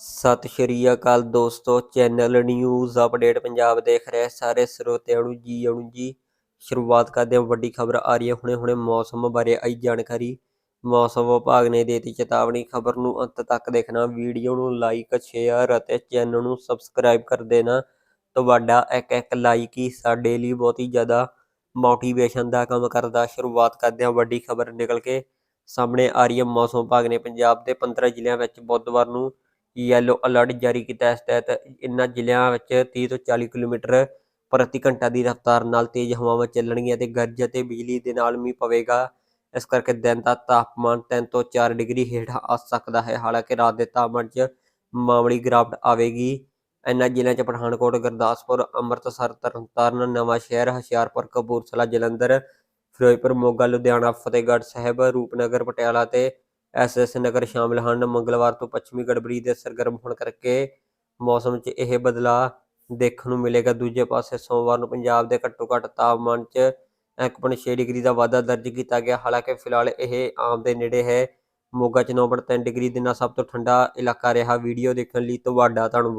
ਸਤਿ ਸ਼੍ਰੀ ਅਕਾਲ ਦੋਸਤੋ, channel news update Punjab ਦੇਖ ਰਹੇ ਸਾਰੇ ਸਰੋਤਿਆਂ ਨੂੰ ਜੀ ਆਉਣ ਜੀ। ਸ਼ੁਰੂਆਤ ਕਰਦੇ ਹਾਂ, ਵੱਡੀ ਖਬਰ ਆ ਰਹੀ ਹੈ। ਹੁਣੇ ਹੁਣੇ ਮੌਸਮ ਬਾਰੇ ਆਈ ਜਾਣਕਾਰੀ। ਮੌਸਮ ਵਿਭਾਗ ਨੇ ਦੇਤੀ ਚੇਤਾਵਨੀ। ਖਬਰ ਨੂੰ ਅੰਤ ਤੱਕ ਦੇਖਣਾ, ਵੀਡੀਓ ਨੂੰ ਲਾਈਕ, ਸ਼ੇਅਰ ਅਤੇ ਚੈਨਲ ਨੂੰ ਸਬਸਕ੍ਰਾਈਬ ਕਰ ਦੇਣਾ। ਤੁਹਾਡਾ ਇੱਕ ਇੱਕ ਲਾਈਕ ਹੀ ਸਾਡੇ ਲਈ ਬਹੁਤ ਹੀ ਜ਼ਿਆਦਾ ਮੋਟੀਵੇਸ਼ਨ ਦਾ ਕੰਮ ਕਰਦਾ। ਸ਼ੁਰੂਆਤ ਕਰਦੇ ਹਾਂ, ਵੱਡੀ ਖਬਰ ਨਿਕਲ ਕੇ। ਸਾਹਮਣੇ ਆ ਰਹੀ ਹੈ, ਮੌਸਮ ਵਿਭਾਗ ਨੇ ਪੰਜਾਬ ਦੇ 15 ਜ਼ਿਲ੍ਹਿਆਂ ਵਿੱਚ ਬੁੱਧਵਾਰ ਨੂੰ ਯੈਲੋ ਅਲਰਟ ਜਾਰੀ ਕੀਤਾ ਇਸ ਤਹਿਤ ਇਨ੍ਹਾਂ ਜ਼ਿਲ੍ਹਿਆਂ ਵਿੱਚ 30 ਤੋਂ 40 ਕਿਲੋਮੀਟਰ ਪ੍ਰਤੀ ਘੰਟਾ ਦੀ ਰਫ਼ਤਾਰ ਨਾਲ ਤੇਜ਼ ਹਵਾਵਾਂ ਚੱਲਣਗੀਆਂ ਤੇ ਗਰਜ ਅਤੇ ਬਿਜਲੀ ਦੇ ਨਾਲ ਮੀਂਹ ਪਵੇਗਾ। ਇਸ ਕਰਕੇ ਦਿਨ ਦਾ ਤਾਪਮਾਨ 3 ਤੋਂ 4 ਡਿਗਰੀ ਹੇਠ ਆ ਸਕਦਾ ਹੈ। ਹਾਲਾਂਕਿ ਰਾਤ ਦੇ ਤਾਪਮਾਨ 'ਚ ਮਾਮੂਲੀ ਗਿਰਾਵਟ ਆਵੇਗੀ। ਇਨ੍ਹਾਂ ਜ਼ਿਲ੍ਹਿਆਂ 'ਚ ਪਠਾਨਕੋਟ, ਗੁਰਦਾਸਪੁਰ, ਅੰਮ੍ਰਿਤਸਰ, ਤਰਨਤਾਰਨ ਨਵਾਂਸ਼ਹਿਰ ਹੁਸ਼ਿਆਰਪੁਰ, ਕਪੂਰਥਲਾ, ਜਲੰਧਰ, ਫਿਰੋਜ਼ਪੁਰ, ਮੋਗਾ, ਲੁਧਿਆਣਾ, ਫਤਿਹਗੜ੍ਹ ਸਾਹਿਬ, ਰੂਪਨਗਰ, ਪਟਿਆਲਾ ਤੇ ਐਸਐਸ ਨਗਰ ਸ਼ਾਮਲ ਹਨ। ਮੰਗਲਵਾਰ ਤੋਂ ਪੱਛਮੀ ਗੜਬੜੀ ਦੇ ਸਰਗਰਮ ਹੋਣ ਕਰਕੇ ਮੌਸਮ 'ਚ ਇਹ ਬਦਲਾਅ ਦੇਖਣ ਨੂੰ ਮਿਲੇਗਾ। ਦੂਜੇ ਪਾਸੇ ਸੋਮਵਾਰ ਨੂੰ ਪੰਜਾਬ ਦੇ ਘੱਟੋ ਘੱਟ ਤਾਪਮਾਨ 'ਚ 1.6 ਡਿਗਰੀ ਦਾ ਵਾਧਾ ਦਰਜ ਕੀਤਾ ਗਿਆ। ਹਾਲਾਂਕਿ ਫਿਲਹਾਲ ਇਹ ਆਮ ਦੇ ਨੇੜੇ ਹੈ। ਮੋਗਾ 'ਚ 9.3 ਡਿਗਰੀ ਦੇ ਨਾਲ ਸਭ ਤੋਂ ਠੰਡਾ ਇਲਾਕਾ ਰਿਹਾ। ਵੀਡੀਓ ਦੇਖਣ ਲਈ ਤੁਹਾਡਾ ਧੰਨਵਾਦ।